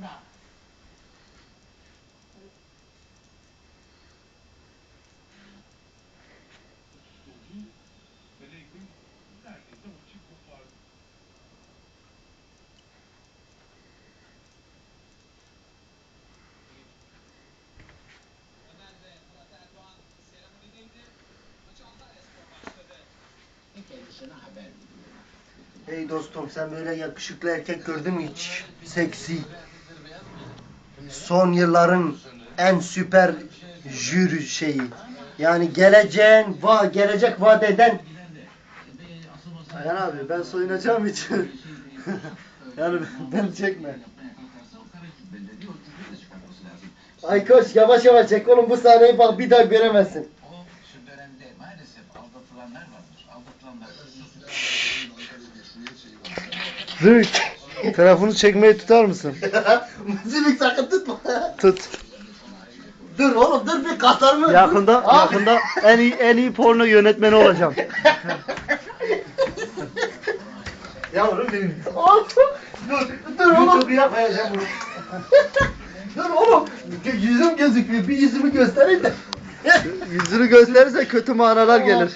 veriyor. Hey dostum sen böyle yakışıklı erkek gördün mü hiç? Seksi. Son yılların en süper jüri şeyi. Yani geleceğin, va gelecek vaat eden Ayhan abi ben soyunacağım için. yani ben çekme. Ay koş yavaş yavaş çek oğlum bu sahneyi bak bir daha göremezsin. Züğ. Telefonu çekmeyi tutar mısın? Tutma. Tut. dur oğlum dur bir kaslarımı. Yakında Abi. yakında en iyi en iyi porno yönetmeni olacağım. Yavrum benim. Oğlum, dur, dur oğlum. YouTube'a koyacağım bunu. dur oğlum. Gö- Yüzüm gözükmüyor. Bir yüzümü göstereyim de. Yüzünü gösterirse kötü manalar gelir.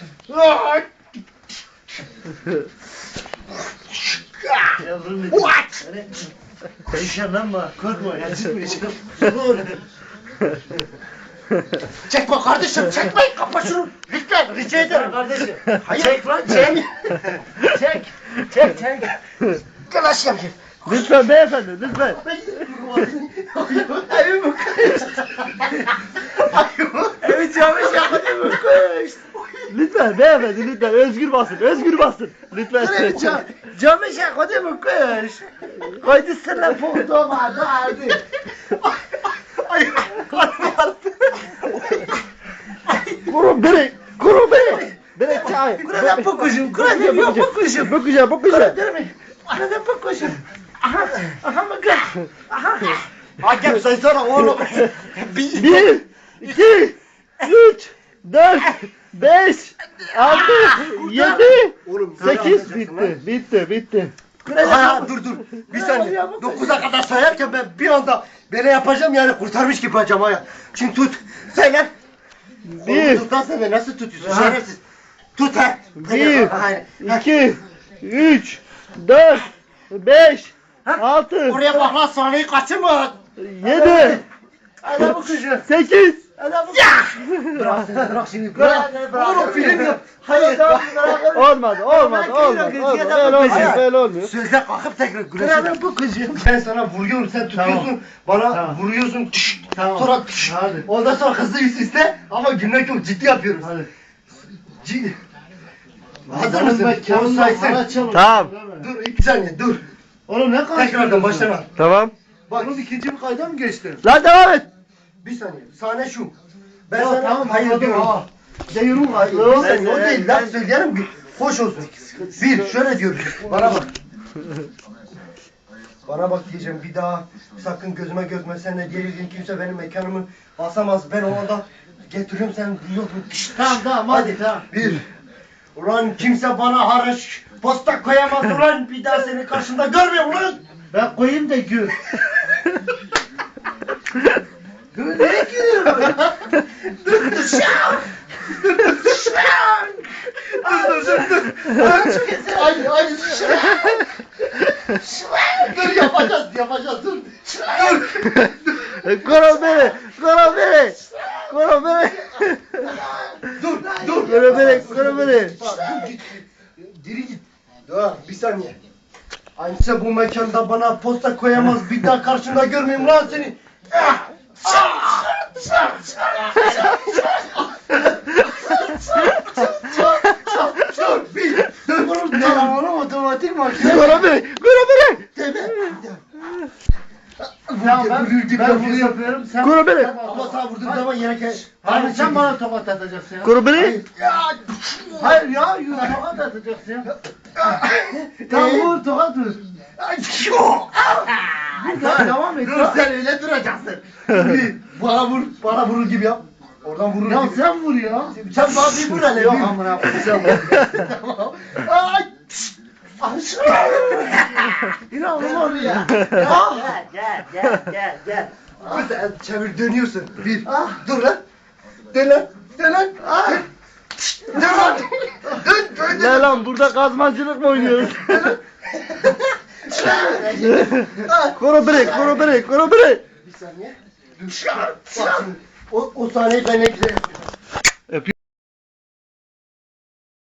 Yavrum benim. What? Heyecanlanma. Korkma. Ya çıkmayacağım. Dur. Çekme kardeşim çekme kapa şunu. Lütfen rica ederim kardeşim. Hayır. Çek lan çek. çek. Çek çek. Gel aşkım gel. lütfen beyefendi lütfen. Evi kış. Evi yakını bu kış. Lütfen beyefendi lütfen özgür basın özgür basın. Lütfen. Evi cam. Bu kış. Koydu sana foto vardı hadi. Ay ay Kurun beni. Kurun beni. Beni çay. Kurada bu kuşum. Kurada yok bu kuşum. Bakacağım bakacağım. Kurada mi? Kurada bu kuşum. Aha. Aha mı kız? Aha. Hakem saysana oğlum. Bir, iki, üç, dört, beş, altı, yedi, Oğlum, böyle sekiz. anlayacaksın Bitti, bitti, bitti. Ha, dur dur. Bir saniye. 9'a kadar sayarken ben bir anda böyle yapacağım yani kurtarmış gibi yapacağım ha. Şimdi tut. Söyle. Bir. Oğlum, Tutarsan da nasıl tutuyorsun? Şerefsiz. Tut ha. Bir, iki, üç, dört, beş, altı, Oraya bak lan sahneyi kaçırma. yedi, bu kuşu. sekiz. Kuşu. Bırak, bırak şimdi. Bırak. Oğlum film yap. Hayır. Olmadı, olmadı, olmadı. olmadı. Böyle olmuyor, böyle olmuyor. Sözde kalkıp tekrar gülesin. bu kızı. Ben sana vuruyorum, sen tutuyorsun. Tamam. Bana Tamam. vuruyorsun. tşşt, Tamam. Sonra tşşt. Hadi. Ondan sonra hızlı yüz iste ama gülmek yok. Ciddi yapıyoruz. Hadi. Cid... Hazır mısın? Onu saysın. Tamam. Dur iki saniye dur. Oğlum ne Tekrardan başlama. Tamam. Bak oğlum ikinci bir kayda mı geçtin? Lan devam et. Bir saniye. Sahne şu. Ben Ya sana tamam, hayır diyorum. ha. Diyorum hayır. Bir saniye o değil. Laf söyleyelim bir hoş olsun. Bir şöyle diyorum. Bana bak. Bana bak diyeceğim bir daha sakın gözüme gözüme sen de gelirken kimse benim mekanımı basamaz. Ben o anda getiriyorum sen duyuyorsun. Tamam, tamam, hadi, tamam. Bir. Ulan kimse bana haraç posta koyamaz ulan bir daha seni karşımda görmüyorum ulan. Ben koyayım da gül. Nereye gidiyorsun? Dur dur şak. Dur şak. Dur dur dur dur. Ay ay şak. Şak. Dur yapacağız yapacağız dur. Dur. Koru beni, koru beni, koru beni. Dur dur. Koru beni, koru beni. Dur git. Diri git. Dur bir saniye. Aynısı bu mekanda bana posta koyamaz. Bir daha karşımda görmeyeyim lan seni. Ah! Tamam oğlum otomatik makine. Koru beni. Deme. Tamam ben, ben bunu yapıyor. yapıyorum. Sen, Koru beni. Ama sana vurduğum zaman yere kes. Hayır sen bana tokat atacaksın ya. Koru beni. Ya. Hayır ya, yürü tokat atacaksın ya. Tamam vur, tokat vur. Dur daha devam et. Dur sen öyle duracaksın. Bana vur, bana vurur gibi yap. Oradan vurur Ya gibi. sen vur ya. Sen bana bir vur hele. Yok amına koyayım. Tamam. Ay. İnanılmaz ya. Gel gel gel gel gel. Bir de çevir dönüyorsun. Bir. Dur lan. Dön lan. Dön lan. Dön. Dön lan. Dön. Dön. Ne lan burada kazmacılık mı oynuyoruz? Koru break, koru break, koru break. Bir saniye. Bak. O, o sahneyi ben ne güzel yapıyorum.